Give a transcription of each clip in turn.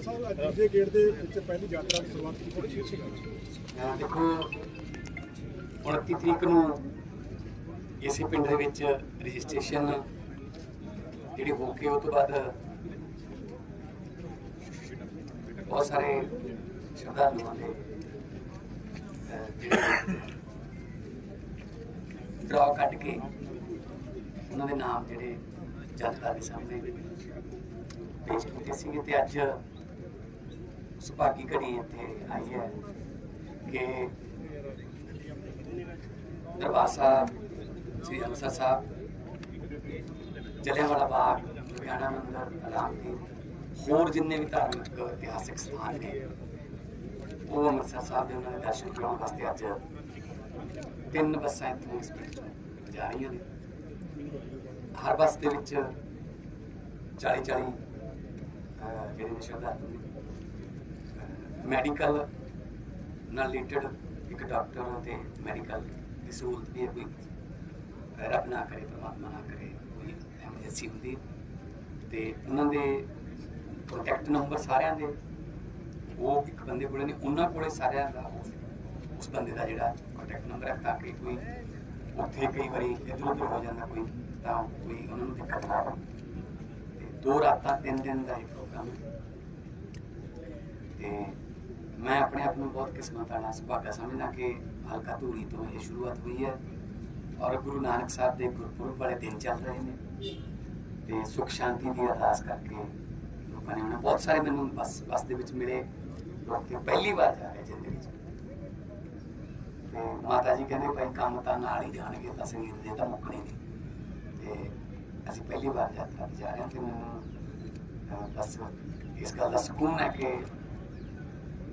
ਖਾਨ ਸਾਹਿਬ, ਅੱਜ ਦੂਜੇ ਗੇੜ ਦੇ ਵਿੱਚ ਪਹਿਲੀ ਯਾਤਰਾ ਦੀ ਸ਼ੁਰੂਆਤ ਕੀਤੀ ਸੀ। ਦੇਖੋ 29 ਤਰੀਕ ਨੂੰ ਇਸੇ ਪਿੰਡ ਦੇ ਵਿੱਚ ਰਜਿਸਟ੍ਰੇਸ਼ਨ ਜਿਹੜੀ ਹੋ ਕੇ ਉਹ ਤੋਂ ਬਾਅਦ ਬਹੁਤ ਸਾਰੇ ਸ਼ਰਧਾਲੂਆਂ ਨੇ ਡਰਾ ਕੱਢ ਕੇ ਉਹਨਾਂ ਦੇ ਨਾਮ ਜਿਹੜੇ ਜਨਤਾ ਦੇ ਸਾਹਮਣੇ ਪੇਸ਼ ਕੀਤੇ ਸੀਗੇ ਤੇ ਅੱਜ ਸੁਭਾਗੀ ਘੜੀ ਇੱਥੇ ਆਈ ਹੈ ਕਿ ਦਰਬਾਰ ਸਾਹਿਬ, ਸ੍ਰੀ ਅੰਮ੍ਰਿਤਸਰ ਸਾਹਿਬ ਜਲਿਆਂਵਾਲਾ ਬਾਗ, ਲੁਧਿਆਣਾ ਮੰਦਰ ਰਾਮਦੀਪ ਹੋਰ ਜਿੰਨੇ ਵੀ ਧਾਰਮਿਕ ਇਤਿਹਾਸਿਕ ਸਥਾਨ ਨੇ, ਉਹ ਅੰਮ੍ਰਿਤਸਰ ਸਾਹਿਬ ਦੇ ਉਹਨਾਂ ਦੇ ਦਰਸ਼ਨ ਕਰਾਉਣ ਵਾਸਤੇ ਅੱਜ ਤਿੰਨ ਬੱਸਾਂ ਇੱਥੋਂ ਇਸ ਪਿੰਡ ਜਾ ਰਹੀਆਂ ਨੇ। ਹਰ ਬੱਸ ਦੇ ਵਿੱਚ 40 40 ਜਿਹੜੇ ਨੇ ਸ਼ਰਧਾਲੂ ਨੇ ਮੈਡੀਕਲ ਨਾਲ ਰਿਲੇਟਡ ਇੱਕ ਡਾਕਟਰ ਤੇ ਮੈਡੀਕਲ ਦੀ ਸਹੂਲਤ ਵੀ ਹੈ ਕੋਈ। ਰੱਬ ਨਾ ਕਰੇ, ਪਰਮਾਤਮਾ ਨਾ ਕਰੇ, ਕੋਈ ਐਮਰਜੈਂਸੀ ਹੁੰਦੀ ਹੈ। ਤੇ ਉਹਨਾਂ ਦੇ ਕੰਟੈਕਟ ਨੰਬਰ ਸਾਰਿਆਂ ਦੇ। ਉਹ ਇੱਕ ਬੰਦੇ ਕੋਲੇ ਨੇ ਉਹਨਾਂ ਕੋਲੇ ਸਾਰਿਆਂ ਦਾ ਉਸ- ਬੰਦੇ ਦਾ ਜਿਹੜਾ ਕੰਟੈਕਟ ਨੰਬਰ ਹੈ ਤਾਂ ਕਿ ਕੋਈ ਉੱਥੇ ਕਈ ਵਾਰੀ ਇੱਧਰ ਉੱਧਰ ਹੋ ਜਾਂਦਾ ਕੋਈ, ਤਾਂ ਕੋਈ ਉਹਨਾਂ ਨੂੰ ਦਿੱਕਤ ਨਾ ਹੋਵੇ ਤੇ ਦੋ ਰਾਤਾਂ, ਤਿੰਨ ਦਿਨ ਦਾ ਇਹ ਪ੍ਰੋਗਰਾਮ ਹੈ। ਤੇ ਮੈਂ ਆਪਣੇ ਆਪ ਨੂੰ ਬਹੁਤ ਕਿਸਮਤ ਵਾਲਾ ਸੁਭਾਗਾ ਸਮਝਦਾ ਕਿ ਹਲਕਾ ਧੂਰੀ ਤੋਂ ਇਹ ਸ਼ੁਰੂਆਤ ਹੋਈ ਹੈ ਔਰ ਗੁਰੂ ਨਾਨਕ ਸਾਹਿਬ ਦੇ ਗੁਰਪੁਰਬ ਵਾਲੇ ਦਿਨ ਚੱਲ ਰਹੇ ਨੇ ਤੇ ਸੁਖ ਸ਼ਾਂਤੀ ਦੀ ਅਰਦਾਸ ਕਰਕੇ ਲੋਕਾਂ ਨੇ ਉਹਨਾਂ ਬਹੁਤ ਸਾਰੇ ਮੈਨੂੰ ਬੱਸ ਬੱਸ ਦੇ ਵਿੱਚ ਮਿਲੇ, ਲੋਕ ਤੇ ਪਹਿਲੀ ਵਾਰ ਜਾ ਰਹੇ ਜ਼ਿੰਦਗੀ 'ਚ। ਤੇ ਮਾਤਾ ਜੀ ਕਹਿੰਦੇ ਭਾਈ ਕੰਮ ਤਾਂ ਨਾਲ ਹੀ ਜਾਣਗੇ, ਤਾਂ ਸਰੀਰ ਦੇ ਤਾਂ ਮੁੱਕਣੇ ਨਹੀਂ। ਤੇ ਅਸੀਂ ਪਹਿਲੀ ਵਾਰ ਯਾਤਰਾ ਤੇ ਜਾ ਰਹੇ ਹਾਂ ਤੇ ਮੈਨੂੰ ਬਸ ਇਸ ਗੱਲ ਦਾ ਸਕੂਨ ਹੈ ਕਿ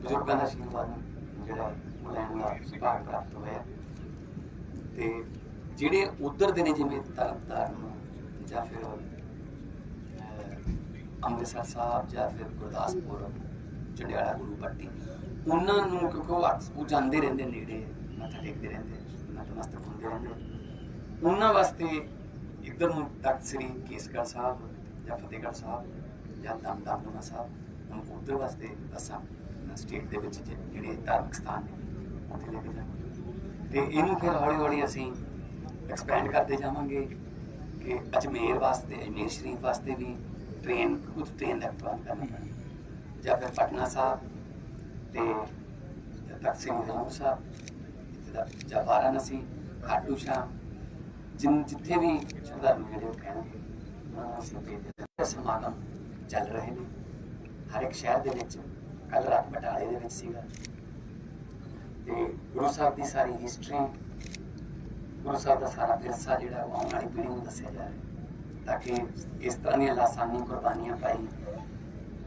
ਬਜ਼ੁਰਗਾਂ ਦਾ ਆਸ਼ੀਰਵਾਦ ਜਿਹੜਾ ਉਹ ਲੈਣ ਦਾ ਸੁਭਾਗ ਪ੍ਰਾਪਤ ਹੋਇਆ। ਤੇ ਜਿਹੜੇ ਉਧਰ ਦੇ ਨੇ ਜਿਵੇਂ ਤਰਨਤਾਰਨ ਜਾਂ ਫਿਰ ਅੰਮ੍ਰਿਤਸਰ ਸਾਹਿਬ ਜਾਂ ਫਿਰ ਗੁਰਦਾਸਪੁਰ, ਚੰਡਿਆਲਾ, ਗੁਰੂ ਪੱਟੀ, ਉਹਨਾਂ ਨੂੰ ਕਿਉਂਕਿ ਉਹ ਅਕਸ- ਉਹ ਜਾਂਦੇ ਰਹਿੰਦੇ ਨੇੜੇ ਮੱਥਾ ਟੇਕਦੇ ਰਹਿੰਦੇ ਨਤਮਸਤਕ ਹੁੰਦੇ ਰਹਿੰਦੇ ਉਹਨਾਂ ਵਾਸਤੇ ਇੱਧਰ ਨੂੰ ਤਖਤ ਸ੍ਰੀ ਕੇਸਗੜ੍ਹ ਸਾਹਿਬ ਜਾਂ ਫਤਿਹਗੜ੍ਹ ਸਾਹਿਬ ਜਾਂ ਦਮਦਮਾ ਸਾਹਿਬ ਹੁਣ ਉਧਰ ਵਾਸਤੇ ਬੱਸਾਂ ਸਟੇਟ ਦੇ ਵਿੱਚ ਜਿ- ਜਿਹੜੇ ਧਾਰਮਿਕ ਸਥਾਨ ਨੇ, ਉੱਥੇ ਲੈ ਕੇ ਜਾਵਾਂਗੇ। ਤੇ ਇਹਨੂੰ ਫਿਰ ਹੌਲੀ ਹੌਲੀ ਅਸੀਂ ਐਕਸਪੈਂਡ ਕਰਦੇ ਜਾਵਾਂਗੇ ਕਿ ਅਜਮੇਰ ਵਾਸਤੇ, ਅਜਮੇਰ ਸ਼ਰੀਫ ਵਾਸਤੇ ਵੀ ਟ੍ਰੇਨ ਕੁਝ ਟ੍ਰੇਨ ਦਾ ਪ੍ਰਬੰਧ ਕਰਨਾ ਪੈਣਾ ਜਾਂ ਫਿਰ ਪਟਨਾ ਸਾਹਿਬ ਤੇ ਤਖਤ ਸ੍ਰੀ ਸਾਹਿਬ ਇੱਥੇ ਜਾਂ ਵਾਰਾਣਸੀ ਖਾਟੂ ਸ਼ਾਮ, ਜਿਨ, ਜਿੱਥੇ ਵੀ ਸ਼ਰਧਾਲੂ ਜਿਹੜੇ ਉਹ ਕਹਿਣਗੇ ਉਹਨਾਂ ਨੂੰ ਅਸੀਂ ਭੇਜ ਸਮਾਗਮ ਚੱਲ ਰਹੇ ਨੇ। ਹਰ ਇੱਕ ਸ਼ਹਿਰ ਦੇ ਵਿੱਚ ਕੱਲ ਰਾਤ ਬਟਾਲੇ ਦੇ ਵਿੱਚ ਸੀਗਾ। ਤੇ ਗੁਰੂ ਸਾਹਿਬ ਦੀ ਸਾਰੀ ਹਿਸਟਰੀ ਗੁਰੂ ਸਾਹਿਬ ਦਾ ਸਾਰਾ ਵਿਰਸਾ ਜਿਹੜਾ ਉਹ ਆਉਣ ਵਾਲੀ ਪੀੜ੍ਹੀ ਨੂੰ ਦੱਸਿਆ ਜਾ ਰਿਹਾ ਤਾਂ ਕਿ ਇਸ ਤਰ੍ਹਾਂ ਦੀਆਂ ਲਾਸਾਨੀ ਕੁਰਬਾਨੀਆਂ ਭਾਈ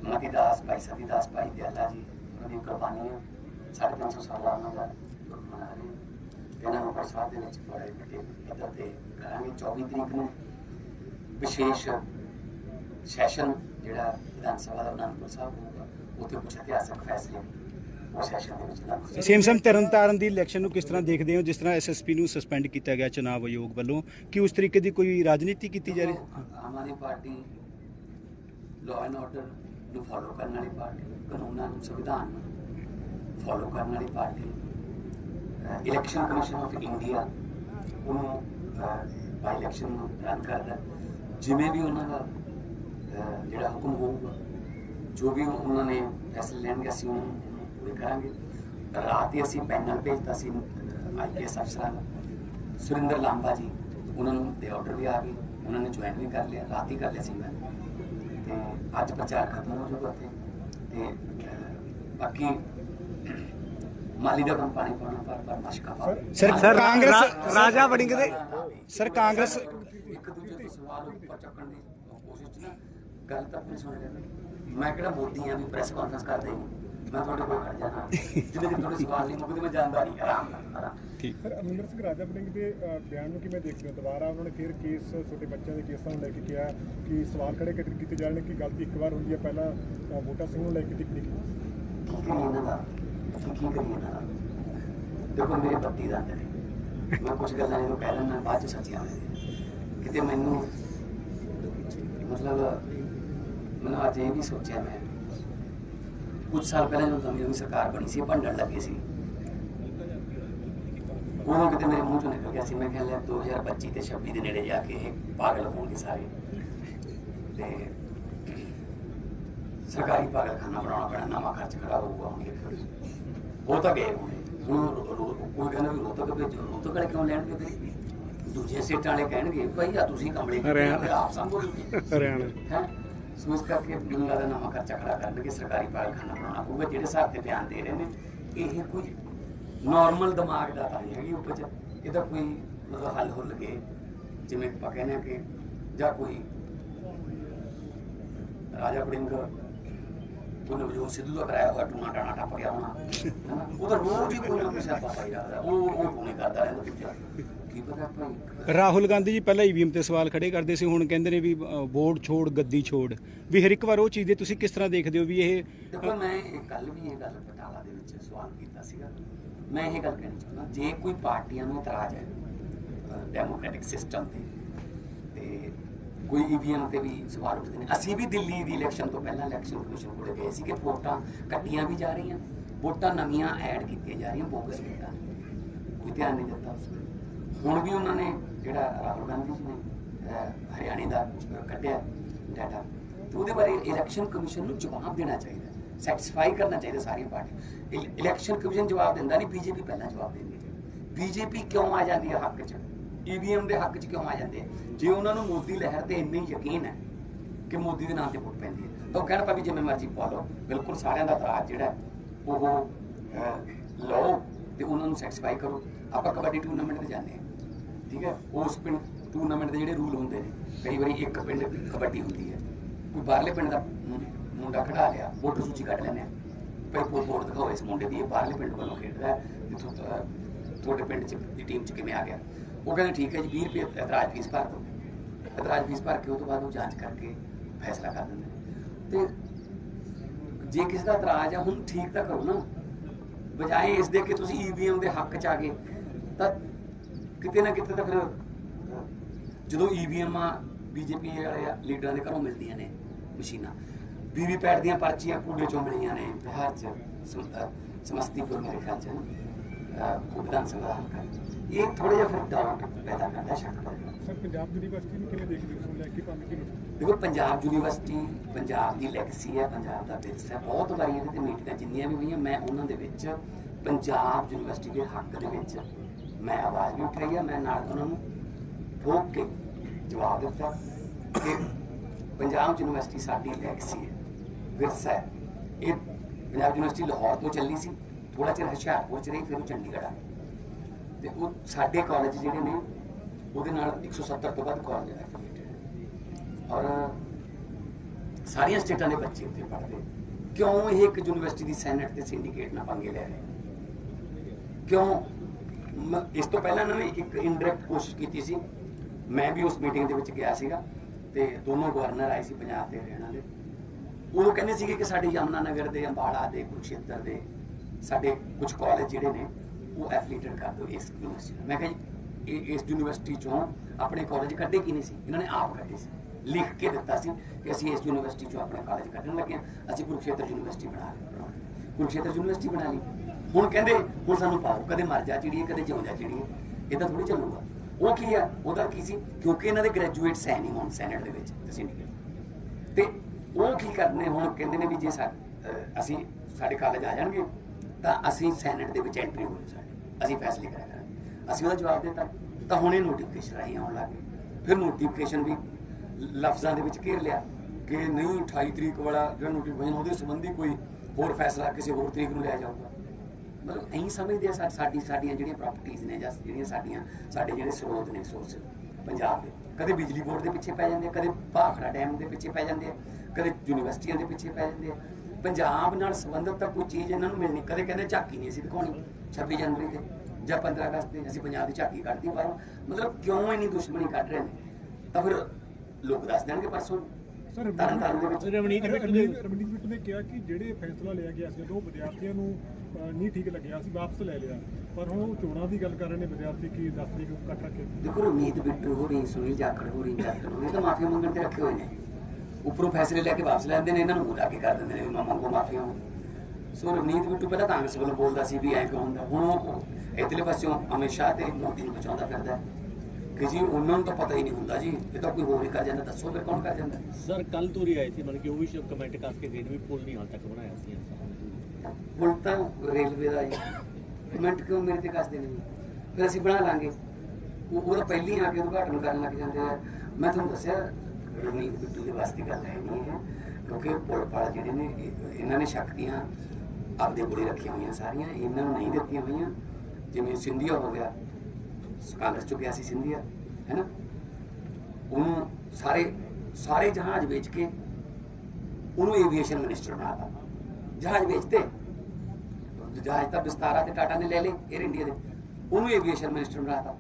ਮਤੀਦਾਸ ਭਾਈ ਸਤੀਦਾਸ ਭਾਈ ਦਿਆਲਾ ਜੀ, ਉਹਨਾਂ ਦੀਆਂ ਕੁਰਬਾਨੀਆਂ ਸਾਢੇ ਤਿੰਨ ਸੌ ਸਾਲਾਂ ਉਹਨਾਂ ਦਾ ਗੁਰੂ ਮਨਾ ਰਹੇ ਹਾਂ। ਇਹਨਾਂ ਨੂੰ ਪ੍ਰਸਾਦ ਦੇ ਵਿੱਚ ਬੜੇ ਵੱਡੇ ਪੱਧਰ ਤੇ ਕਰਾਂਗੇ। 24 ਤਰੀਕ ਨੂੰ ਵਿਸ਼ੇਸ਼ ਸੈਸ਼ਨ ਜਿਹੜਾ ਵਿਧਾਨ ਸਭਾ ਦਾ ਅਨੰਦਪੁਰ ਸਾਹਿਬ ਹੋਊਗਾ। ਉੱਥੇ ਕੁਝ ਇਤਿਹਾਸਕ ਫੈਸਲੇ ਉਹ ਸੈਸ਼ਨ ਦੇ ਵਿੱਚ ਲਾਗੂ ਸੇਮ ਸਮ ਤਰਨਤਾਰਨ ਦੀ ਇਲੈਕਸ਼ਨ ਨੂੰ ਕਿਸ ਤਰ੍ਹਾਂ ਦੇਖਦੇ ਹੋ ਜਿਸ ਤਰ੍ਹਾਂ ਐਸਐਸਪੀ ਨੂੰ ਸਸਪੈਂਡ ਕੀਤਾ ਗਿਆ ਚੁਣਾਵ ਆਯੋਗ ਵੱਲੋਂ ਕਿ ਉਸ ਤਰੀਕੇ ਦੀ ਕੋਈ ਰਾਜਨੀਤੀ ਕੀਤੀ ਜਾ ਰਹੀ? ਹੈ Aam Aadmi party law and order ਨੂੰ ਫੋਲੋ ਕਰਨ ਵਾਲੀ ਪਾਰਟੀ ਕਾਨੂੰਨਾਂ ਨੂੰ ਸੰਵਿਧਾਨ ਫੋਲੋ ਕਰਨ ਵਾਲੀ party election commission of India ਉਹਨੂੰ ਬਾਈ ਇਲੈਕਸ਼ਨ ਨੂੰ ਰਨ ਕਰਦਾ। ਜਿਵੇਂ ਵੀ ਉਹਨਾਂ ਦਾ ਜਿਹੜਾ ਹੁਕਮ ਹੋਊਗਾ ਜੋ ਵੀ ਉਹਨਾਂ ਨੇ ਫੈਸਲੇ ਲੈਣਗੇ ਅਸੀਂ ਉਹਨੂੰ ਪੂਰੇ ਕਰਾਂਗੇ। ਰਾਤ ਹੀ ਅਸੀਂ ਪੈਨਲ ਭੇਜਤਾ ਸੀ ਆਈਪੀਐਸ ਅਫਸਰਾਂ ਦਾ ਸੁਰਿੰਦਰ ਲਾਂਬਾ ਜੀ ਉਹਨਾਂ ਨੂੰ ਦੇ ਆਰਡਰ ਵੀ ਆ ਗਏ। ਉਹਨਾਂ ਨੇ ਜੁਆਇਨ ਵੀ ਕਰ ਲਿਆ ਰਾਤ ਹੀ ਕਰ ਲਿਆ ਸੀ ਮੈਂ। ਤੇ ਅੱਜ ਪ੍ਰਚਾਰ ਖਤਮ ਹੋ ਜਾਊਗਾ ਤੇ ਤੇ ਬਾਕੀ ਮਾਲੀ ਦਾ ਕੰਮ ਪਾਣੀ ਪਾਉਣਾ ਪਰ ਪਰ ਮਸ਼ਕਾ ਪਾ ਸਰ, ਸਰ ਕਾਂਗਰਸ- ਰਾਜਾ ਵੜਿੰਗ ਦੇ ਸਰ ਕਾਂਗਰਸ ਇੱਕ ਦੂਜੇ ਤੋਂ ਸਵਾਲ ਉੱਪਰ ਚੱਕਣ ਦੀ ਕੋਸ਼ਿਸ਼ ਚ ਨਾ ਗੱਲ ਤਾਂ ਆਪਣੀ ਸੁਣ ਲੈਣਾ ਮੈਂ ਕਿਹੜਾ ਮੋਦੀ ਆ ਵੀ ਪ੍ਰੈਸ ਕਾਨਫਰੰਸ ਕਰਦੇ ਮੈਂ ਤੁਹਾਡੇ ਕੋਲ ਖੜ ਜਾਣਾ। ਜਿੰਨੇ ਦਿਨ ਤੁਹਾਡੇ ਸਵਾਲ ਨਹੀਂ ਮੁੱਕਦੇ ਮੈਂ ਜਾਣਦਾ ਨਹੀਂ। ਆਰਾਮ ਨਾਲ ਆਰਾਮ ਨਾਲ। ਸਰ ਅਮਰਿੰਦਰ ਸਿੰਘ ਰਾਜਾ ਵੜਿੰਗ ਦੇ ਬਿਆਨ ਨੂੰ ਕਿਵੇਂ ਦੇਖਦੇ ਹੋ? ਦੁਬਾਰਾ ਉਹਨਾਂ ਨੇ ਫਿਰ ਕੇਸ ਛੋਟੇ ਬੱਚਿਆਂ ਦੇ ਕੇਸਾਂ ਨੂੰ ਲੈ ਕੇ ਕਿਹਾ ਕਿ ਸਵਾਲ ਖੜੇ ਕੀਤੇ ਕੀਤੇ ਜਾਣ ਕਿ ਗਲਤੀ ਇੱਕ ਵਾਰ ਹੁੰਦੀ ਹੈ ਪਹਿਲਾਂ ਵੋਟਾ ਸਿੰਘ ਨੂੰ ਲੈ ਕੇ ਟਿੱਪਣੀ। ਕੀਤੀ ਕੀ ਕਰੀਏ ਇਹਨਾਂ ਦਾ? ਕੀ ਕਰੀਏ ਇਹਨਾਂ ਦਾ? ਦੇਖੋ ਮੇਰੇ ਪੱਤੀ ਦਾ ਨੇ ਮੈਂ ਕੁਝ ਗੱਲਾਂ ਇਹਨੂੰ ਕਹਿ ਦਿੰਦਾ ਬਾਅਦ ਚ ਸੱਚੀਆਂ ਕਿਤੇ ਮੈਨੂੰ ਮਤਲਬ ਮੈਨੂੰ ਅੱਜ ਇਹ ਵੀ ਸੋਚਿਆ ਮੈਂ। ਕੁਝ ਸਾਲ ਪਹਿਲਾਂ ਜਦੋਂ ਨਵੀਂ ਸਰਕਾਰ ਬਣੀ ਸੀ ਭੰਡਣ ਲੱਗੇ ਸੀ। ਉਦੋਂ ਕਿਤੇ ਮੇਰੇ ਮੂੰਹ ਚੋਂ ਨਿਕਲ ਗਿਆ ਸੀ ਮੈਂ ਕਿਹਾ ਲੈ 2025 ਤੇ 26 ਦੇ ਨੇੜੇ ਜਾ ਕੇ ਇਹ ਪਾਗਲ ਹੋਣਗੇ ਸਾਰੇ। ਤੇ ਸਰਕਾਰੀ ਪਾਗਲਖਾਨਾ ਬਣਾਉਣਾ ਪੈਣਾ ਨਵਾਂ ਖਰਚ ਖੜਾ ਹੋਊਗਾ ਹੁਣ ਉਹ ਤਾਂ ਗਏ ਹੋਣੇ। ਕੋਈ ਕਹਿੰਦਾ ਵੀ ਰੋਤਕ ਭੇਜੋ ਰੋਤਕ ਵਾਲੇ ਕਿਉਂ ਲੈਣਗੇ ਤੇ ਦੂਜੇ ਸਟੇਟਾਂ ਵਾਲੇ ਕਹਿਣਗੇ ਭਾਈ ਆ ਤੁਸੀਂ ਕਮਲੇ। ਆਪ ਸੰਭੋ। ਹਰਿਆਣਾ। ਹੈ? ਸੋ ਇਸ ਕਰਕੇ ਮੈਨੂੰ ਲੱਗਦਾ ਨਵਾਂ ਖਰਚਾ ਖੜਾ ਕਰਨਗੇ ਸਰਕਾਰੀ ਪਾਗਲਖਾਨਾ ਬਣਾਉਣਾ। ਪਊਗਾ ਜਿਹੜੇ ਹਿਸਾਬ ਤੇ ਬਿਆਨ ਦੇ ਰਹੇ ਨੇ, ਇਹ ਕੁਝ ਨਾਰਮਲ ਦਿਮਾਗ ਦਾ ਤਾਂ ਨਹੀਂ ਹੈਗੀ ਉਪਜ ਇਹਦਾ ਕੋਈ ਮਤਲਬ ਹੱਲ ਹੁੱਲ ਗਏ ਜਿਵੇਂ ਆਪਾਂ ਕਹਿੰਦੇ ਆ ਕਿ ਜਾਂ ਕੋਈ ਰਾਜਾ ਵੜਿੰਗ ਕੋਈ ਨਵਜੋਤ ਸਿੱਧੂ ਦਾ ਕਰਾਇਆ ਹੋਇਆ ਟੂਣਾ ਟਾਣਾ ਟੱਪ ਗਿਆ ਹੋਣਾ? ਉਹਦਾ ਰੋਜ਼ ਹੀ ਕੋਈ ਨਾ ਕੋਈ ਸਿਆਪਾ ਪਾਈ ਰੱਖਦਾ ਉਹ ਉਹ ਟੂਣੇ ਕਰਦਾ ਰਹਿੰਦਾ ਦੂਜਾ। ਕੀ ਪਤਾ ਭਾਈ ਰਾਹੁਲ ਗਾਂਧੀ ਜੀ ਪਹਿਲਾਂ ਈਵੀਐਮ ਤੇ ਸਵਾਲ ਖੜੇ ਕਰਦੇ ਸੀ ਹੁਣ ਕਹਿੰਦੇ ਨੇ ਵੀ ਵੋਟ ਛੋੜ ਗੱਦੀ ਛੋੜ। ਵੀ ਹਰ ਇੱਕ ਵਾਰ ਉਹ ਚੀਜ਼ ਦੇ ਤੁਸੀਂ ਕਿਸ ਤਰ੍ਹਾਂ ਦੇਖਦੇ ਹੋ ਵੀ ਇਹ ਦੇਖੋ ਮੈਂ ਕੱਲ ਵੀ ਇਹ ਗੱਲ ਬਟਾਲਾ ਦੇ ਵਿੱਚ ਸਵਾਲ ਕੀਤਾ ਸੀਗਾ। ਮੈਂ ਇਹ ਗੱਲ ਕਹਿਣੀ ਚਾਹੁੰਦਾ ਜੇ ਕੋਈ ਪਾਰਟੀਆਂ ਨੂੰ ਇਤਰਾਜ਼ ਹੈ ਡੈਮੋਕ੍ਰੈਟਿਕ ਸਿਸਟਮ ਤੇ ਤੇ ਕੋਈ ਈਵੀਐਮ ਤੇ ਵੀ ਸਵਾਲ ਉੱਠਦੇ ਨੇ। ਅਸੀਂ ਵੀ ਦਿੱਲੀ ਦੀ ਇਲੈਕਸ਼ਨ ਤੋਂ ਪਹਿਲਾਂ ਇਲੈਕਸ਼ਨ ਕਮਿਸ਼ਨ ਕੋਲ ਗਏ ਸੀ ਕਿ ਵੋਟਾਂ ਕੱਟੀਆਂ ਵੀ ਜਾ ਰਹੀਆਂ, ਵੋਟਾਂ ਨਵੀਆਂ ਐਡ ਕੀਤੀਆਂ ਜਾ ਰਹੀਆਂ ਬੋਗਸ ਵੋਟਾਂ ਕੋਈ ਧਿਆਨ ਨਹੀਂ ਦਿੱਤਾ ਉਸ ਤੇ। ਹੁਣ ਵੀ ਉਹਨਾਂ ਨੇ ਜਿਹੜਾ ਰਾਹੁਲ ਗਾਂਧੀ ਜੀ ਨੇ ਹਰਿਆਣੇ ਦਾ ਕੱਢਿਆ ਡਾਟਾ ਤੇ ਉਹਦੇ ਬਾਰੇ ਇਲੈਕਸ਼ਨ ਕਮਿਸ਼ਨ ਨੂੰ ਜਵਾਬ ਦੇਣਾ ਚਾਹੀਦਾ ਸੈਟੀਸਫਾਈ ਕਰਨਾ ਚਾਹੀਦਾ ਸਾਰੀਆਂ ਪਾਰਟੀਆਂ ਇਲੈਕਸ਼ਨ ਕਮਿਸ਼ਨ ਜਵਾਬ ਦਿੰਦਾ ਨਹੀਂ ਬੀਜੇਪੀ ਪਹਿਲਾਂ ਜਵਾਬ ਦਿੰਦੀ ਹੈ। ਬੀਜੇਪੀ ਕਿਉਂ ਆ ਜਾਂਦੀ ਹੈ ਹੱਕ 'ਚ? ਈਵੀਐਮ ਦੇ ਹੱਕ 'ਚ ਕਿਉਂ ਆ ਜਾਂਦੇ ਆ? ਜੇ ਉਹਨਾਂ ਨੂੰ ਮੋਦੀ ਲਹਿਰ ਤੇ ਇੰਨੀ ਯਕੀਨ ਹੈ ਕਿ ਮੋਦੀ ਦੇ ਨਾਂ ਤੇ ਵੋਟ ਪੈਂਦੀ ਹੈ, ਤਾਂ ਉਹ ਕਹਿਣ ਪਾ ਵੀ ਜਿਵੇਂ ਮਰਜ਼ੀ ਪਾ ਲਓ, ਬਿਲਕੁਲ ਸਾਰਿਆਂ ਦਾ ਤਰਾਜ ਜਿਹੜਾ ਉਹ ਲਓ ਤੇ ਉਹਨਾਂ ਨੂੰ ਸੈਟੀਸਫਾਈ ਕਰੋ। ਆਪਾਂ ਕਬੱਡੀ ਟੂਰਨਾਮੈਂਟ ਤੇ ਜਾਂਦੇ ਹਾਂ, ਠੀਕ ਹੈ? ਉਸ ਪਿੰਡ ਟੂਰਨਾਮੈਂਟ ਦੇ ਜਿਹੜੇ ਰੂਲ ਹੁੰਦੇ ਨੇ, ਕਈ ਵਾਰੀ ਇੱਕ ਪਿੰਡ ਕਬੱਡੀ ਹੁੰਦੀ ਹੈ। ਕੋਈ ਬਾਹਰਲੇ ਪਿੰਡ ਦਾ ਮੁੰਡਾ ਖੜਾ ਲਿਆ, ਵੋਟਰ ਸੂਚੀ ਕੱਢ ਲੈਂਦੇ ਆ ਭਾਈ ਕੋਈ ਬੋਰਡ ਦਿਖਾਓ ਇਸ ਮੁੰਡੇ ਦੀ, ਇਹ ਬਾਹਰਲੇ ਪਿੰਡ ਵੱਲੋਂ ਖੇਡਦਾ ਹੈ ਤੁਹਾਡੇ ਪਿੰਡ ਚ, ਦੀ ਟੀਮ ਚ ਕਿਵੇਂ ਆ ਗਿਆ? ਉਹ ਕਹਿੰਦੇ ਠੀਕ ਹੈ ਜੀ 20 ਰੁਪਏ ਇਤਰਾਜ਼ ਫੀਸ ਭਰ ਦਿਓ। ਇਤਰਾਜ਼ ਫੀਸ ਭਰ ਕੇ ਉਹ ਤੋਂ ਬਾਅਦ ਉਹ ਜਾਂਚ ਕਰਕੇ ਫੈਸਲਾ ਕਰ ਦਿੰਦੇ ਨੇ। ਤੇ ਜੇ ਕਿਸੇ ਦਾ ਇਤਰਾਜ਼ ਆ ਹੁਣ ਠੀਕ ਤਾਂ ਕਰੋ ਨਾ। ਬਜਾਏ ਇਸ ਦੇ ਕਿ ਤੁਸੀਂ ਈਵੀਐਮ ਦੇ ਹੱਕ ਚ ਆ ਗਏ ਤਾਂ ਕਿਤੇ ਨਾ ਕਿਤੇ ਤਾਂ ਫਿਰ ਅਹ, ਜਦੋਂ ਈਵੀਐਮ ਆ ਬੀਜੇਪੀ ਵਾਲੇ ਲੀਡਰਾਂ ਦੇ ਘਰੋਂ ਮਿਲਦੀਆਂ ਨੇ ਮਸ਼ੀਨਾਂ। ਵੀਵੀਪੈਟ ਦੀਆਂ ਪਰਚੀਆਂ ਕੂੜੇ ਚੋਂ ਮਿਲੀਆਂ ਨੇ ਬਿਹਾਰ ਚ ਸਮ- ਸਮਸਤੀਪੁਰ ਮੇਰੇ ਖਿਆਲ ਚ। ਅਹ, ਉਹ ਵਿਧਾਨ ਸਭਾ ਦਾ ਹਲਕਾ ਇਹ ਥੋੜਾ ਜਿਹਾ ਫਿਰ ਡਾਊਟ ਪੈਦਾ ਕਰਦਾ ਸ਼ੱਕ ਪੈਦਾ ਸਰ ਪੰਜਾਬ ਯੂਨੀਵਰਸਿਟੀ ਨੂੰ ਕਿਵੇਂ ਦੇਖਦੇ ਹੋ ਲੈ ਕੇ ਭਾਵੇਂ ਕਿ ਦੇਖੋ ਪੰਜਾਬ ਯੂਨੀਵਰਸਿਟੀ ਪੰਜਾਬ ਦੀ ਲੈਗਸੀ ਹੈ ਪੰਜਾਬ ਦਾ ਵਿਰਸਾ ਹੈ। ਬਹੁਤ ਵਾਰੀ ਇਹਦੇ ਤੇ ਮੀਟਿੰਗਾਂ ਜਿੰਨੀਆਂ ਵੀ ਹੋਈਆਂ ਮੈਂ ਉਹਨਾਂ ਦੇ ਵਿੱਚ ਪੰਜਾਬ ਯੂਨੀਵਰਸਿਟੀ ਦੇ ਹੱਕ ਦੇ ਵਿੱਚ ਮੈਂ ਆਵਾਜ਼ ਵੀ ਉਠਾਈ ਆ ਮੈਂ ਨਾਲ ਉਹਨਾਂ ਨੂੰ ਠੋਕ ਕੇ ਜਵਾਬ ਦਿੱਤਾ ਕਿ ਪੰਜਾਬ ਯੂਨੀਵਰਸਿਟੀ ਸਾਡੀ ਲੈਗਸੀ ਹੈ ਵਿਰਸਾ ਹੈ। ਇਹ ਪੰਜਾਬ ਯੂਨੀਵਰਸਿਟੀ ਲਾਹੌਰ ਤੋਂ ਚੱਲੀ ਸੀ। ਥੋੜਾ ਚਿਰ ਹੁਸ਼ਿਆਰਪੁਰ ਚ ਰਹੀ, ਫਿਰ ਉਹ ਚੰਡੀਗੜ੍ਹ ਆ ਗਈ। ਤੇ ਉਹ ਸਾਡੇ ਕਾਲਜ ਜਿਹੜੇ ਨੇ, ਉਹਦੇ ਨਾਲ 170 ਤੋਂ ਵੱਧ ਕਾਲਜ ਐਫੀਲੀਏਟਡ ਔਰ ਸਾਰੀਆਂ ਸਟੇਟਾਂ ਦੇ ਬੱਚੇ ਉੱਥੇ ਪੜ੍ਹਦੇ। ਕਿਉਂ ਇਹ ਇੱਕ ਯੂਨੀਵਰਸਿਟੀ ਦੀ ਸੈਨੇਟ ਤੇ ਸਿੰਡੀਕੇਟ ਨਾਲ ਪੰਗੇ ਲੈ ਰਹੇ? ਕਿਉਂ? ਮ- ਇਸ ਤੋਂ ਪਹਿਲਾਂ ਇਹਨਾਂ ਨੇ ਇੱਕ ਇਨਡਾਇਰੈਕਟ ਕੋਸ਼ਿਸ਼ ਕੀਤੀ ਸੀ। ਮੈਂ ਵੀ ਉਸ ਮੀਟਿੰਗ ਦੇ ਵਿੱਚ ਗਿਆ ਸੀਗਾ ਤੇ ਦੋਨੋਂ ਗਵਰਨਰ ਆਏ ਸੀ ਪੰਜਾਬ ਤੇ ਹਰਿਆਣਾ ਦੇ। ਉਹ ਕਹਿੰਦੇ ਸੀਗੇ ਕਿ ਸਾਡੇ ਯਮਨਾ ਨਗਰ ਦੇ, ਅੰਬਾਲਾ ਦੇ, ਕੁਰੂਕਸ਼ੇਤਰ ਦੇ ਸਾਡੇ ਕੁਝ ਕਾਲਜ ਜਿਹੜੇ ਨੇ, ਉਹ ਐਫੀਲੀਏਟਡ ਕਰ ਦਿਓ ਇਸ ਯੂਨੀਵਰਸਿਟੀ ਮੈਂ ਕਿਹਾ ਜੀ, ਇਹ ਇਸ ਯੂਨੀਵਰਸਿਟੀ ਚੋਂ ਆਪਣੇ ਕਾਲਜ ਕੱਢੇ ਕੀ ਨਹੀਂ ਸੀ? ਇਹਨਾਂ ਨੇ ਆਪ ਕੱਢੇ ਸੀ। ਲਿਖ ਕੇ ਦਿੱਤਾ ਸੀ ਕਿ ਅਸੀਂ ਇਸ ਯੂਨੀਵਰਸਿਟੀ ਚੋਂ ਆਪਣੇ ਕਾਲਜ ਕੱਢਣ ਲੱਗੇ ਹਾਂ। ਅਸੀਂ ਕੁਰੂਕਸ਼ੇਤਰ ਯੂਨੀਵਰਸਿਟੀ ਬਣਾ ਲਈ। ਕੁਰੂਕਸ਼ੇਤਰ ਯੂਨੀਵਰਸਿਟੀ ਬਣਾ ਲਈ। ਹੁਣ ਕਹਿੰਦੇ, ਹੁਣ ਸਾਨੂੰ ਪਾਓ ਕਦੇ ਮਰ ਜਾ ਚਿੜੀਏ ਕਦੇ ਜਿਉਂ ਜਾ ਚਿੜੀਏ ਇਦਾਂ ਥੋੜੀ ਚੱਲੂਗਾ। ਉਹ ਕੀ ਆ ਉਹਦਾ ਕੀ ਸੀ? ਕਿਉਂਕਿ ਇਹਨਾਂ ਦੇ ਗ੍ਰੈਜੂਏਟਸ ਹੈ ਨਹੀਂ ਹੁਣ ਸੈਨੇਟ ਦੇ ਵਿੱਚ ਤੇ ਸਿੰਡੀਕੇਟ ਤੇ ਉਹ ਕੀ ਕਰਨੇ ਹੁਣ? ਕਹਿੰਦੇ ਨੇ ਵੀ ਜੇ ਸਾ- ਅਸੀਂ ਸਾਡੇ ਕਾਲਜ ਆ ਜਾਣਗੇ ਤਾਂ ਅਸੀਂ ਸੈਨੇਟ ਦੇ ਵਿੱਚ ਐਂਟਰੀ ਹੋਣੀ ਸਾਡੀ ਅਸੀਂ ਫੈਸਲੇ ਕਰਿਆ ਕਰਾਂਗੇ ਅਸੀਂ ਉਹਦਾ ਜਵਾਬ ਦਿੱਤਾ। ਤਾਂ ਹੁਣ ਇਹ ਨੋਟੀਫਿਕੇਸ਼ਨ ਰਾਹੀਂ ਆਉਣ ਲੱਗ ਗਏ। ਫਿਰ ਨੋਟੀਫਿਕੇਸ਼ਨ ਵੀ ਲਫ਼ਜ਼ਾਂ ਦੇ ਵਿੱਚ ਘੇਰ ਲਿਆ ਕਿ ਨਹੀਂ 28 ਤਰੀਕ ਵਾਲਾ ਜਿਹੜਾ ਨੋਟੀਫਿਕੇਸ਼ਨ ਉਹਦੇ ਸੰਬੰਧੀ ਕੋਈ ਹੋਰ ਫੈਸਲਾ ਕਿਸੇ ਹੋਰ ਤਰੀਕ ਨੂੰ ਲਿਆ ਜਾਊਗਾ। ਮਤਲਬ ਐਂ ਸਮਝਦੇ ਆ ਸਾਡੀ, ਸਾਡੀਆਂ ਜਿਹੜੀਆਂ ਪ੍ਰਾਪਰਟੀਆਂ ਨੇ ਜਾਂ ਜਿਹੜੀਆਂ ਸਾਡੀਆਂ, ਸਾਡੇ ਜਿਹੜੇ ਸਰੋਤ ਨੇ ਸੋਰਸ ਪੰਜਾਬ ਦੇ। ਕਦੇ ਬਿਜਲੀ ਬੋਰਡ ਦੇ ਪਿੱਛੇ ਪੈ ਜਾਂਦੇ ਆ, ਕਦੇ ਭਾਖੜਾ ਡੈਮ ਦੇ ਪਿੱਛੇ ਪੈ ਜਾਂਦੇ ਆ, ਕਦੇ ਯੂਨੀਵਰਸਿਟੀਆਂ ਦੇ ਪਿੱਛੇ ਪੈ ਜਾਂਦੇ ਆ। ਪੰਜਾਬ ਨਾਲ ਸੰਬੰਧਿਤ ਤਾਂ ਕੋਈ ਚੀਜ਼ ਇਹਨਾਂ ਨੂੰ ਮਿਲਣੀ ਕਦੇ ਕਹਿੰਦੇ ਝਾਕੀ ਨਹੀਂ ਅਸੀਂ ਦਿਖਾਉਣੀ 26 ਜਨਵਰੀ ਤੇ ਜਾਂ 15 ਅਗਸਤ ਤੇ ਅਸੀਂ ਪੰਜਾਬ ਦੀ ਝਾਕੀ ਕੱਢਦੀ ਬਾਹਰੋਂ ਮਤਲਬ ਕਿਉਂ ਇੰਨੀ ਦੁਸ਼ਮਣੀ ਕੱਢ ਰਹੇ ਨੇ? ਤਾਂ ਫਿਰ ਲੋਕ ਦੱਸ ਦੇਣਗੇ ਪਰਸੋਂ। ਰਮਨੀਤ ਬਿੱਟੂ ਨੇ ਕਿਹਾ ਕਿ ਜਿਹੜੇ ਫੈਸਲਾ ਲਿਆ ਗਿਆ ਸੀ ਜਦੋਂ ਵਿਦਿਆਰਥੀਆਂ ਨੂੰ ਨਹੀਂ ਠੀਕ ਲੱਗਿਆ ਅਸੀਂ ਵਾਪਸ ਲੈ ਲਿਆ। ਪਰ ਹੁਣ ਉਹ ਚੋਣਾਂ ਦੀ ਗੱਲ ਕਰ ਰਹੇ ਨੇ ਵਿਦਿਆਰਥੀ ਕੀ 10 ਤਰੀਕ ਨੂੰ ਇਕੱਠ ਰੱਖੇ ਦੇਖੋ ਰਮੀਤ ਬਿੱਟੂ ਹੋ ਰਹੀ ਸੁਨੀਲ ਜਾਖੜ ਹੋ ਰਹੀ ਜਾਖੜ ਹੋ ਰਹੀ ਇਹ ਤਾਂ ਮਾਫੀਆ ਮੰਗਣ ਤੇ ਰੱਖੇ ਹੋਏ ਨੇ। ਉੱਪਰੋਂ ਫੈਸਲੇ ਲੈ ਕੇ ਵਾਪਸ ਲੈਂਦੇ ਨੇ ਇਹਨਾਂ ਨੂੰ ਮੁਦਾ ਕੇ ਕਰ ਦਿੰਦੇ ਨੇ ਵੀ ਮੈਂ ਮੰਗੋ ਮਾਫੀਆ ਸੋ ਰਵਨੀਤ ਬਿੱਟੂ ਪਹਿਲਾਂ ਕਾਂਗਰਸ ਵੱਲੋਂ ਬੋਲਦਾ ਸੀ ਵੀ ਐਂ ਕਿਉਂ ਹੁੰਦਾ? ਹੁਣ ਇਧਰਲੇ ਪਾਸਿਓਂ ਅਮਿਤ ਸ਼ਾਹ ਤੇ ਮੋਦੀ ਨੂੰ ਬਚਾਉਂਦਾ ਫਿਰਦਾ। ਕਿ ਜੀ ਉਹਨਾਂ ਨੂੰ ਤਾਂ ਪਤਾ ਹੀ ਨਹੀਂ ਹੁੰਦਾ ਜੀ ਇਹ ਤਾਂ ਕੋਈ ਹੋਰ ਹੀ ਕਰ ਜਾਂਦਾ ਦੱਸੋ ਫਿਰ ਕੌਣ ਕਰ ਜਾਂਦਾ? ਸਰ ਕੱਲ ਤੋਂ ਹੀ ਆਏ ਸੀ ਮਨ ਕਿ ਉਹ ਵੀ ਕਮੈਂਟ ਕਰਕੇ ਗਏ ਨੇ ਵੀ ਪੁੱਲ ਨਹੀਂ ਹਾਲ ਤੱਕ ਬਣਾਇਆ ਸੀ ਹੁਣ ਤਾਂ ਰੇਲਵੇ ਦਾ ਜੀ ਕਮੈਂਟ ਕਿਉਂ ਮੇਰੇ ਤੇ ਕੱਸਦੇ ਨੇ? ਫਿਰ ਅਸੀਂ ਬਣਾ ਲਾਂਗੇ। ਉਹ ਉਹਦਾ ਪਹਿਲੀ ਆ ਕੇ ਉਦਘਾਟਨ ਕਰਨ ਲੱਗ ਜਾਂਦੇ ਆ। ਮੈਂ ਤੁਹਾਨੂੰ ਦੱਸਿਆ ਰਵਨੀਤ ਬਿੱਟੂ ਦੇ ਵਾਸਤੇ ਗੱਲ ਹੈ ਨਹੀਂ ਹੈ ਕਿਉਂਕਿ ਪੁਲ ਪਾਲ ਜਿਹੜੇ ਨੇ ਇਹਨਾਂ ਨੇ ਸ਼ਕਤੀਆਂ ਆਪਦੇ ਕੋਲੇ ਰੱਖੀਆਂ ਹੋਈਆਂ ਸਾਰੀਆਂ, ਇਹਨਾਂ ਨੂੰ ਨਹੀਂ ਦਿੱਤੀਆਂ ਹੋਈਆਂ। ਜਿਵੇਂ ਸਿੰਧੀਆ ਹੋ ਗਿਆ ਕਾਂਗਰਸ ਚੋਂ ਗਿਆ ਸੀ ਸਿੰਧੀਆ ਹੈ ਨਾ ਉਹਨੂੰ ਸਾਰੇ ਸਾਰੇ ਜਹਾਜ਼ ਵੇਚ ਕੇ ਉਹਨੂੰ ਏਵੀਏਸ਼ਨ ਮਿਨਿਸਟਰ ਬਣਾਤਾ। ਜਹਾਜ਼ ਵੇਚਤੇ। ਜਹਾਜ਼ ਤਾਂ ਵਿਸਤਾਰਾ ਤੇ ਟਾਟਾ ਨੇ ਲੈ ਲਏ 에ਅਰ ਇੰਡੀਆ ਦੇ। ਉਹਨੂੰ ਏਵੀਏਸ਼ਨ ਮਿਨਿਸਟਰ ਬਣਾਤਾ।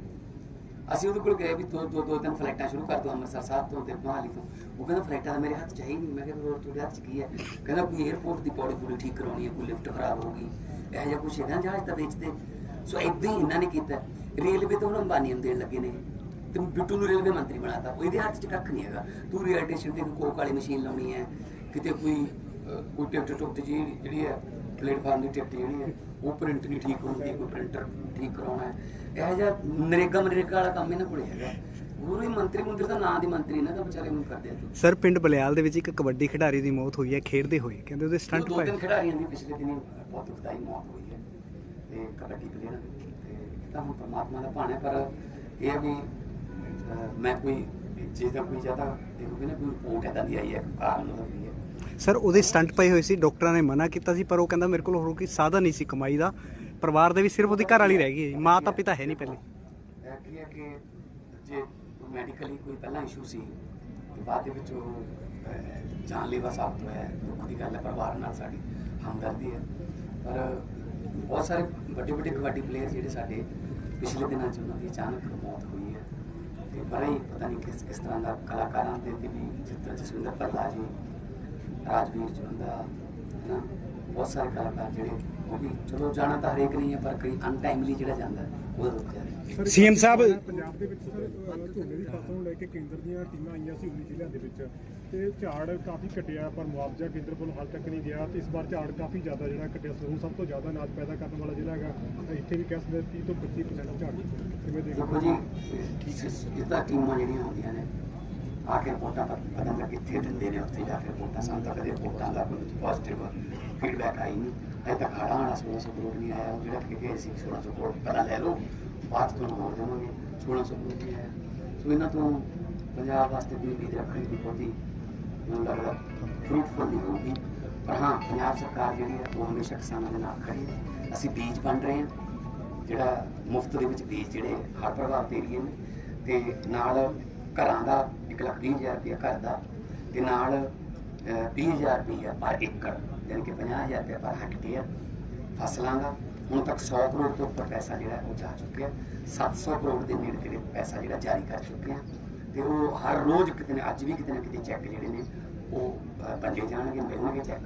ਅਸੀਂ ਉਹਦੇ ਕੋਲ ਗਏ ਵੀ ਦੋ ਦੋ ਦੋ ਤਿੰਨ ਫਲਾਈਟਾਂ ਸ਼ੁਰੂ ਕਰ ਦਿਓ ਅੰਮ੍ਰਿਤਸਰ ਸਾਹਿਬ ਤੋਂ ਤੇ ਮੋਹਾਲੀ ਤੋਂ। ਉਹ ਕਹਿੰਦਾ ਫਲਾਈਟਾਂ ਤਾਂ ਮੇਰੇ ਹੱਥ 'ਚ ਹੈ ਹੀ ਨਹੀਂ। ਮੈਂ ਕਿਹਾ ਹੋਰ ਤੁਹਾਡੇ ਹੱਥ 'ਚ ਕੀ ਹੈ? ਕਹਿੰਦਾ, ਕੋਈ 에ਅਰਪੋਰਟ ਦੀ ਪੌੜੀ ਪੂਰੀ ਠੀਕ ਕਰਾਉਣੀ ਹੈ, ਕੋਈ ਲਿਫਟ ਖਰਾਬ ਹੋ ਗਈ, ਇਹੋ ਜਿਹਾ ਕੁਛ ਹੈਗਾ ਜਹਾਜ਼ ਤਾਂ ਵੇਚਦੇ। ਸੋ ਇਦਾਂ ਹੀ ਇਹਨਾਂ ਨੇ ਕੀਤਾ। ਰੇਲਵੇ ਤੋਂ ਹੁਣ ਅੰਬਾਨੀ ਨੂੰ ਦੇਣ ਲੱਗੇ ਨੇ। ਤੇ ਬਿੱਟੂ ਨੂੰ ਰੇਲਵੇ ਮੰਤਰੀ ਬਣਾਤਾ। ਉਹ ਇਹਦੇ ਹੱਥ 'ਚ ਕੱਖ ਨਹੀਂ ਹੈਗਾ। ਤੂੰ ਰੇਲ ਸਟੇਸ਼ਨ ਤੇ ਕੋਕ ਵਾਲੀ ਮਸ਼ੀਨ ਲਾਉਣੀ ਹੈ, ਕਿਤੇ ਕੋਈ ਕੋਈ ਟਿਕਟ ਟੁਕਟ ਜੀ ਜਿਹੜੀ ਹੈ ਪਲੇਟਫਾਰਮ ਦੀ ਟਿਕਟ ਜਿਹੜੀ ਹੈ ਉਹ ਪ੍ਰਿੰਟ ਨਹੀਂ ਠੀਕ ਹੁੰਦੀ ਕੋਈ ਪ੍ਰਿੰਟਰ ਠੀਕ ਕਰਾਉਣਾ ਹੈ। ਇਹ ਜਿਹਾ ਨਰੇਗਾ ਮਨਰੇਗਾ ਵਾਲਾ ਕੰਮ ਇਹਨਾਂ ਕੋਲੇ ਹੈਗਾ। ਉਹ ਹੀ ਮੰਤਰੀ ਮੰਤਰੀ ਦਾ ਨਾਂ ਦੀ ਮੰਤਰੀ ਨਾ ਤਾਂ ਵਿਚਾਰੇ ਨੂੰ ਕਰਦੇ ਆ। ਸਰ ਪਿੰਡ ਬਲਿਆਲ ਦੇ ਵਿੱਚ ਇੱਕ ਕਬੱਡੀ ਖਿਡਾਰੀ ਦੀ ਮੌਤ ਹੋਈ ਹੈ ਖੇਡਦੇ ਹੋਏ। ਕਹਿੰਦੇ ਉਹਦੇ ਸਟੰਟ ਦੋ ਪਾਏ। ਤਿੰਨ ਖਿਡਾਰੀਆਂ ਦੀ ਪਿਛਲੇ ਦਿਨੀ ਬਹੁਤ ਦੁਖਦਾਈ ਮੌਤ ਹੋਈ ਹੈ। ਤੇ ਕਬੱਡੀ ਪਲੇਅਰ ਦੀ ਤੇ ਇਹ ਤਾਂ ਹੁਣ ਪਰਮਾਤਮਾ ਦਾ ਭਾਣਾ ਪਰ ਇਹ ਵੀ ਮੈਂ ਕੋਈ ਜੇ ਤਾਂ ਕੋਈ ਜ਼ਿਆਦਾ ਦੇਖੋਗੇ ਨਾ ਕੋਈ ਰਿਪੋਰਟ ਇਦਾਂ ਦੀ ਆਈ ਹੈ ਕਾਰਨ ਉਹਦਾ ਵੀ ਹੈ। ਸਰ ਉਹਦੇ ਸਟੰਟ ਪਏ ਹੋਏ ਸੀ ਡਾਕਟਰਾਂ ਨੇ ਮਨਾ ਕੀਤਾ ਸੀ ਪਰ ਉਹ ਕਹਿੰਦਾ ਮੇਰੇ ਕੋਲ ਹੋਰ ਕੋਈ ਸਾਧਨ ਨਹੀਂ ਸੀ ਕਮਾਈ ਦਾ। ਪਰਿਵਾਰ ਦੇ ਵੀ ਸਿਰਫ ਉਹਦੀ ਘਰ ਵਾਲੀ ਰਹਿ ਗਈ ਹੈ ਜੀ ਮਾਂ ਤਾਂ ਪਿਤਾ ਹੈ ਨਹੀਂ ਪਹਿਲੇ। ਕੀ ਹੈ ਕਿ ਜੇ ਮੈਡੀਕਲੀ ਕੋਈ ਪਹਿਲਾਂ ਇਸ਼ੂ ਸੀ ਤੇ ਬਾਅਦ ਦੇ ਵਿੱਚ ਉਹ ਅਹ, ਜਾਨਲੇਵਾ ਸਾਬਤ ਹੋਇਆ ਹੈ। ਦੁੱਖ ਦੀ ਗੱਲ ਹੈ ਪਰਿਵਾਰ ਨਾਲ ਸਾਡੀ ਹਮਦਰਦੀ ਹੈ। ਪਰ ਬਹੁਤ ਸਾਰੇ ਵੱਡੇ ਵੱਡੇ ਕਬੱਡੀ ਪਲੇਅਰ ਜਿਹੜੇ ਸਾਡੇ ਪਿਛਲੇ ਦਿਨਾਂ 'ਚ ਉਹਨਾਂ ਦੀ ਅਚਾਨਕ ਮੌਤ ਹੋਈ ਹੈ। ਤੇ ਬੜਾ ਹੀ ਪਤਾ ਨਹੀਂ ਕਿਸ ਕਿਸ ਤਰ੍ਹਾਂ ਦਾ ਕਲਾਕਾਰਾਂ ਦੇ ਤੇ ਵੀ ਜਿਸ ਜਸਵਿੰਦਰ ਭੱਲਾ ਜੀ ਰਾਜਵੀਰ ਜਵੰਦਾ ਹੈ ਨਾ ਬਹੁਤ ਸਾਰੇ ਕਲਾਕਾਰ ਜਿਹੜੇ ਉਹ ਵੀ ਚਲੋ ਜਾਣਾ ਤਾਂ ਹਰੇਕ ਨਹੀਂ ਹੈ ਪਰ ਕਈ ਅਨਟਾਈਮਲੀ ਜਿਹੜਾ ਜਾਂਦਾ ਹੈ, ਉਹਦਾ ਦੁੱਖ ਜ਼ਿਆਦਾ ਹੈ ਸਰ, CM ਸਾਹਿਬ- ਪੰਜਾਬ ਦੇ ਵਿੱਚ ਸਰ ਝੋਨੇ ਦੀ ਫਸਲ ਨੂੰ ਲੈ ਕੇ ਕੇਂਦਰ ਦੀਆਂ ਟੀਮਾਂ ਆਈਆਂ ਸੀ 19 ਜ਼ਿਲ੍ਹਿਆਂ ਦੇ ਵਿੱਚ ਤੇ ਝਾੜ ਕਾਫੀ ਘਟਿਆ ਪਰ ਮੁਆਵਜ਼ਾ ਕੇਂਦਰ ਵੱਲੋਂ ਹਾਲ ਤੱਕ ਨਹੀਂ ਗਿਆ ਤੇ ਇਸ ਵਾਰ ਝਾੜ ਕਾਫੀ ਜ਼ਿਆਦਾ ਜਿਹੜਾ ਘਟਿਆ ਸੋ ਸਭ ਤੋਂ ਜ਼ਿਆਦਾ ਅਨਾਜ ਪੈਦਾ ਕਰਨ ਵਾਲਾ ਜ਼ਿਲ੍ਹਾ ਹੈਗਾ ਤਾਂ ਇੱਥੇ ਵੀ ਕਹਿ ਸਕਦੇ 30 ਤੋਂ 25% ਝਾੜ ਕਿਵੇਂ ਦੇਖੋ ਜੀ ਜਿੱਦਾਂ ਟੀਮਾਂ ਜਿਹੜੀਆਂ ਹੁੰਦੀਆਂ ਨੇ ਆ ਕੇ ਰਿਪੋਰਟਾਂ ਪਰ ਪਤਾ ਲੱਗ ਕਿੱਥੇ ਦਿੰਦੇ ਨੇ, ਉੱਥੇ ਜਾ ਕੇ ਰਿਪੋਰਟਾਂ ਸਾਨੂੰ ਤਾਂ ਕਦੇ ਰਿਪੋਰਟਾਂ ਦਾ ਕੋਈ ਪੋਜ਼ਿਟਿਵ ਫੀਡਬੈਕ ਆਈ ਨਹੀਂ ਅਜੇ ਤੱਕ ਖਾੜਾ ਆਣਾ 1600 ਕਰੋੜ ਨਹੀਂ ਆਇਆ, ਉਹ ਜਿਹੜਾ ਕਿ ਗਏ ਸੀ 1600 ਕਰੋੜ ਪਹਿਲਾਂ ਲੈ ਲਓ, ਬਾਅਦ 'ਚ ਤੁਹਾਨੂੰ ਹੋਰ ਦੇਵਾਂਗੇ 1600 ਕਰੋੜ ਨਹੀਂ ਆਇਆ। ਸੋ ਇਹਨਾਂ ਤੋਂ ਪੰਜਾਬ ਵਾਸਤੇ ਵੀ ਉਮੀਦ ਰੱਖਣੀ ਦੀ ਬਹੁਤੀ ਮੈਨੂੰ ਲੱਗਦਾ ਫਰੂਟਫੁਲ ਨਹੀਂ ਹੋਊਗੀ। ਪਰ ਹਾਂ, ਪੰਜਾਬ ਸਰਕਾਰ ਜਿਹੜੀ ਹੈ, ਉਹ ਹਮੇਸ਼ਾ ਕਿਸਾਨਾਂ ਦੇ ਨਾਲ ਖੜੀ ਹੈ। ਅਸੀਂ ਬੀਜ ਬਣ ਰਹੇ ਹਾਂ, ਜਿਹੜਾ ਮੁਫਤ ਦੇ ਵਿੱਚ ਬੀਜ ਜਿਹੜੇ ਹਰ ਪ੍ਰਭਾਵਿਤ ਏਰੀਏ ਨੇ, ਤੇ ਨਾਲ ਘਰਾਂ ਦਾ 1 ਲੱਖ ਵੀਹ ਹਜ਼ਾਰ ਰੁਪਇਆ ਘਰ ਦਾ ਤੇ ਨਾਲ ਅਹ, ਵੀਹ ਹਜ਼ਾਰ ਰੁਪਇਆ ਪਰ ਏਕੜ ਯਾਨੀ ਕਿ 50000 ਰੁਪਇਆ ਪਰ ਹੈਕਟੇਅਰ ਫਸਲਾਂ ਦਾ। ਹੁਣ ਤੱਕ 100 ਕਰੋੜ ਤੋਂ ਉੱਪਰ ਪੈਸਾ ਜਿਹੜਾ ਉਹ ਜਾ ਚੁੱਕਿਆ। 700 ਕਰੋੜ ਦੇ ਨੇੜੇ ਤੇੜੇ ਪੈਸਾ ਜਿਹੜਾ ਜਾਰੀ ਕਰ ਚੁੱਕੇ ਆ ਤੇ ਉਹ ਹਰ ਰੋਜ਼ ਕਿਤੇ ਨਾ ਅੱਜ ਵੀ ਕਿਤੇ ਨਾ ਕਿਤੇ ਚੈੱਕ ਜਿਹੜੇ ਨੇ ਉਹ ਅਹ, ਵੰਡੇ ਜਾਣਗੇ ਮਿਲਣਗੇ ਚੈੱਕ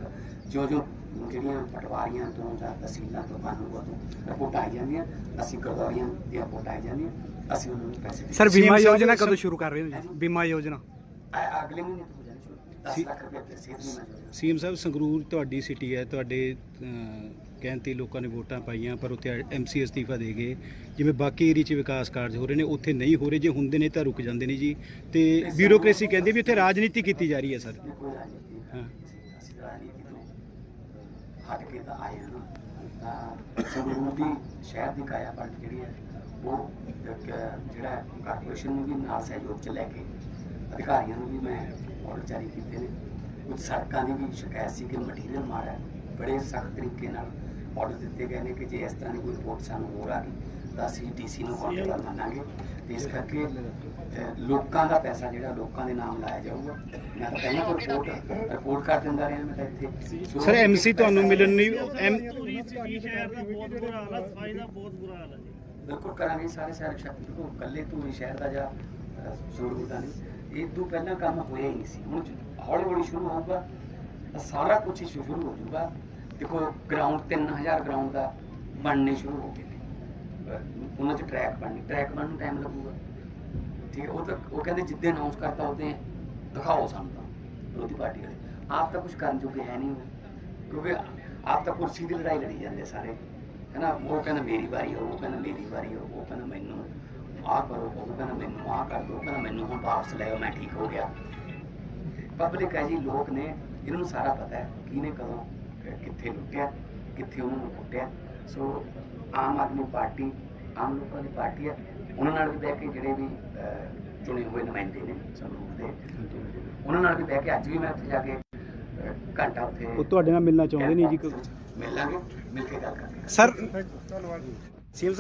ਜੋ ਜੋ ਜਿਹੜੀਆਂ ਪਟਵਾਰੀਆਂ ਤੋਂ ਜਾਂ ਤਹਿਸੀਲਾਂ ਤੋਂ ਕਾਨੂੰਗੋ ਤੋਂ ਰਿਪੋਰਟ ਆਈ ਜਾਂਦੀਆਂ ਅਸੀਂ ਗਰਦੌਰੀਆਂ ਦੀਆਂ ਰਿਪੋਰਟ ਆਈ ਜਾਂਦੀਆਂ। ਅਸੀਂ ਉਹਨਾਂ ਨੂੰ ਪੈਸੇ ਦੇ ਸਰ ਬੀਮਾ ਯੋਜਨਾ ਕਦੋਂ ਸ਼ੁਰੂ ਕਰ ਰਹੇ ਹੋ ਜੀ? ਬੀਮਾ ਯੋਜਨਾ। ਅ- ਅਗਲੇ ਮਹੀਨੇ ਤੋਂ ਹੋ ਜਾਣੀ ਸ਼ੁਰੂ। 10 ਲੱਖ ਰੁਪਏ ਤੇ ਸਿਹਤ ਬੀਮਾ ਯੋਜਨਾ। ਸੀਐਮ ਸਾਹਿਬ ਸੰਗਰੂਰ ਤੁਹਾਡੀ ਸਿਟੀ ਹੈ ਤੁਹਾਡੇ ਅਹ, ਕਹਿਣ ਤੇ ਲੋਕਾਂ ਨੇ ਵੋਟਾਂ ਪਾਈਆਂ ਪਰ ਉੱਥੇ ਐਮਸੀ ਅਸਤੀਫਾ ਦੇ ਗਏ। ਜਿਵੇਂ ਬਾਕੀ ਏਰੀਆ 'ਚ ਵਿਕਾਸ ਕਾਰਜ ਹੋ ਰਹੇ ਨੇ ਉੱਥੇ ਨਹੀਂ ਹੋ ਰਹੇ ਜੇ ਹੁੰਦੇ ਨੇ ਤਾਂ ਰੁਕ ਜਾਂਦੇ ਨੇ ਜੀ। ਤੇ ਬਿਊਰੋਕ੍ਰੇਸੀ ਕਹਿੰਦੇ ਵੀ ਉੱਥੇ ਰਾਜਨੀਤੀ ਕੀਤੀ ਜਾ ਰਹੀ ਹੈ ਸਰ। ਇਹ ਕੋਈ ਰਾਜਨੀਤੀ ਹਾਂ। ਅਸੀਂ ਰਾਜਨੀਤੀ ਤੋਂ ਹਟ ਕੇ ਤਾਂ ਆਏ ਹਾਂ ਤਾਂ ਸੰਗਰੂਰ ਦੀ ਸ਼ਹਿਰ ਦੀ ਕਾਇਆ ਪਲਟ ਜਿਹੜੀ ਹੈ ਉਹ ਜਿਹੜਾ ਕਾਰਪੋਰੇਸ਼ਨ ਨੂੰ ਵੀ ਨਾਲ ਸਹਿਯੋਗ ਚ ਲੈ ਕੇ ਅਧਿਕਾਰੀਆਂ ਨੂੰ ਵੀ ਮੈਂ ਆਰਡਰ ਜਾਰੀ ਕੀਤੇ ਨੇ। ਕੁਝ ਸੜਕਾਂ ਦੀ ਵੀ ਸ਼ਿਕਾਇਤ ਸੀ ਕਿ ਮਟੀਰੀਅਲ ਮਾੜਾ ਹੈ। ਬੜੇ ਸਖਤ ਤਰੀਕੇ ਨਾਲ ਆਰਡਰ ਦਿੱਤੇ ਗਏ ਨੇ ਕਿ ਜੇ ਇਸ ਤਰ੍ਹਾਂ ਦੀ ਕੋਈ ਰਿਪੋਰਟ ਸਾਨੂੰ ਹੋਰ ਆ ਗਈ ਤਾਂ ਅਸੀਂ ਡੀਸੀ ਨੂੰ ਕੰਟੈਕਟ ਮੰਨਾਂਗੇ ਤੇ ਇਸ ਕਰਕੇ ਲੋਕਾਂ ਦਾ ਪੈਸਾ ਜਿਹੜਾ ਲੋਕਾਂ ਦੇ ਨਾਮ ਲਾਇਆ ਜਾਊਗਾ। ਮੈਂ ਤਾਂ ਪਹਿਲਾਂ ਤੋਂ ਰਿਪੋਰਟ ਰਿਪੋਰਟ ਕਰ ਦਿੰਦਾ ਰਿਹਾ ਮੈਂ ਤਾਂ ਇੱਥੇ। ਸੋ- ਸਰ ਐਮਸੀ ਤੁਹਾਨੂੰ ਮਿਲਣ ਨਹੀਂ ਐਮ ਸ਼ਹਿਰ ਦਾ ਬਹੁਤ ਬੁਰਾ ਹਾਲ ਹੈ ਸਫ਼ਾਈ ਦਾ ਬਹੁਤ ਬੁਰਾ ਹਾਲ ਹੈ ਬਿਲਕੁਲ ਕਰਾਂਗੇ, ਸਾਰੇ ਸ਼ਹਿਰ ਸ਼ਕਤੀ ਤੋਂ ਕੱਲੇ ਧੂਰੀ ਸ਼ਹਿਰ ਦਾ ਜਾਂ ਸੂਰਜ ਦਾ ਨਹੀਂ। ਇਹ ਤੋਂ ਪਹਿਲਾਂ ਕੰਮ ਹੋਇਆ ਹੀ ਨਹੀਂ ਸੀ। ਹੁਣ ਹੌਲੀ ਹੌਲੀ ਸ਼ੁਰੂ ਹੋਊਗਾ ਸਾਰਾ ਕੁਝ ਹੀ ਸ਼ੁਰੂ ਹੋ ਜਾਊਗਾ। ਦੇਖੋ ਗਰਾਊਂਡ 3000 ਗਰਾਊਂਡ ਦਾ ਬਣਨੇ ਸ਼ੁਰੂ ਹੋ ਗਏ ਨੇ। ਉਹਨਾਂ 'ਚ ਟਰੈਕ ਬਣਨੇ ਟਰੈਕ ਬਣਨ ਨੂੰ ਟਾਈਮ ਲੱਗੂਗਾ। ਠੀਕ ਹੈ, ਉਹ ਤਾਂ ਉਹ ਕਹਿੰਦੇ ਜਿੱਦੇ ਅਨਾਉਂਸ ਕਰਤਾ, ਉਹਦੇ ਦਿਖਾਓ ਸਾਨੂੰ ਤਾਂ, ਵਿਰੋਧੀ ਪਾਰਟੀ ਵਾਲੇ। ਆਪ ਤਾਂ ਕੁਝ ਕਰਨ ਜੋਗੇ ਹੈ ਨਹੀਂ ਉਹ। ਕਿਉਂਕਿ ਆਪ ਤਾਂ ਕੁਰਸੀ ਦੀ ਲੜਾਈ ਲੜੀ ਜਾਂਦੇ ਸਾਰੇ। ਹੈਨਾ ਉਹ ਕਹਿੰਦਾ ਮੇਰੀ ਵਾਰੀ ਹੋ ਉਹ ਕਹਿੰਦਾ ਮੇਰੀ ਵਾਰੀ ਹੋ ਉਹ ਕਹਿੰਦਾ ਮੈਨੂੰ ਆਹ ਕਰੋ ਉਹ ਕਹਿੰਦਾ ਮੈਨੂੰ ਆਹ ਕਰ ਦੋ ਉਹ ਕਹਿੰਦਾ ਮੈਨੂੰ ਹੁਣ ਵਾਪਸ ਲੈ ਆਓ ਮੈਂ ਠੀਕ ਹੋ ਗਿਆ। ਪਬਲਿਕ ਹੈ ਜੀ ਲੋਕ ਨੇ ਇਹਨਾਂ ਨੂੰ ਸਾਰਾ ਪਤਾ ਹੈ ਕਿਹਨੇ ਕਦੋਂ ਕਿੱਥੇ ਲੁੱਟਿਆ ਕਿੱਥੇ ਉਹਨਾਂ ਨੂੰ ਕੁੱਟਿਆ। ਸੋ ਆਮ ਆਦਮੀ ਪਾਰਟੀ ਆਮ ਲੋਕਾਂ ਦੀ ਪਾਰਟੀ ਹੈ ਉਹਨਾਂ ਨਾਲ ਵੀ ਬਹਿ ਕੇ ਜਿਹੜੇ ਵੀ ਚੁਣੇ ਹੋਏ ਨੁਮਾਇੰਦੇ ਨੇ ਸੰਗਰੂਰ ਦੇ ਉਹਨਾਂ ਨਾਲ ਵੀ ਬਹਿ ਕੇ ਅੱਜ ਵੀ ਮੈਂ ਉੱਥੇ ਜਾ ਕੇ ਘੰਟਾ ਉੱਥੇ ਉਹ ਤੁਹਾਡੇ ਨਾਲ ਮਿਲਣਾ ਚਾਹੁੰਦੇ ਨਹੀਂ ਜੀ? ਮਿਲਾਂਗੇ। ਮਿਲ ਕੇ ਗੱਲ ਕਰਾਂਗੇ। ਸਰ ਧੰਨਵਾਦ ਸੀਐਮ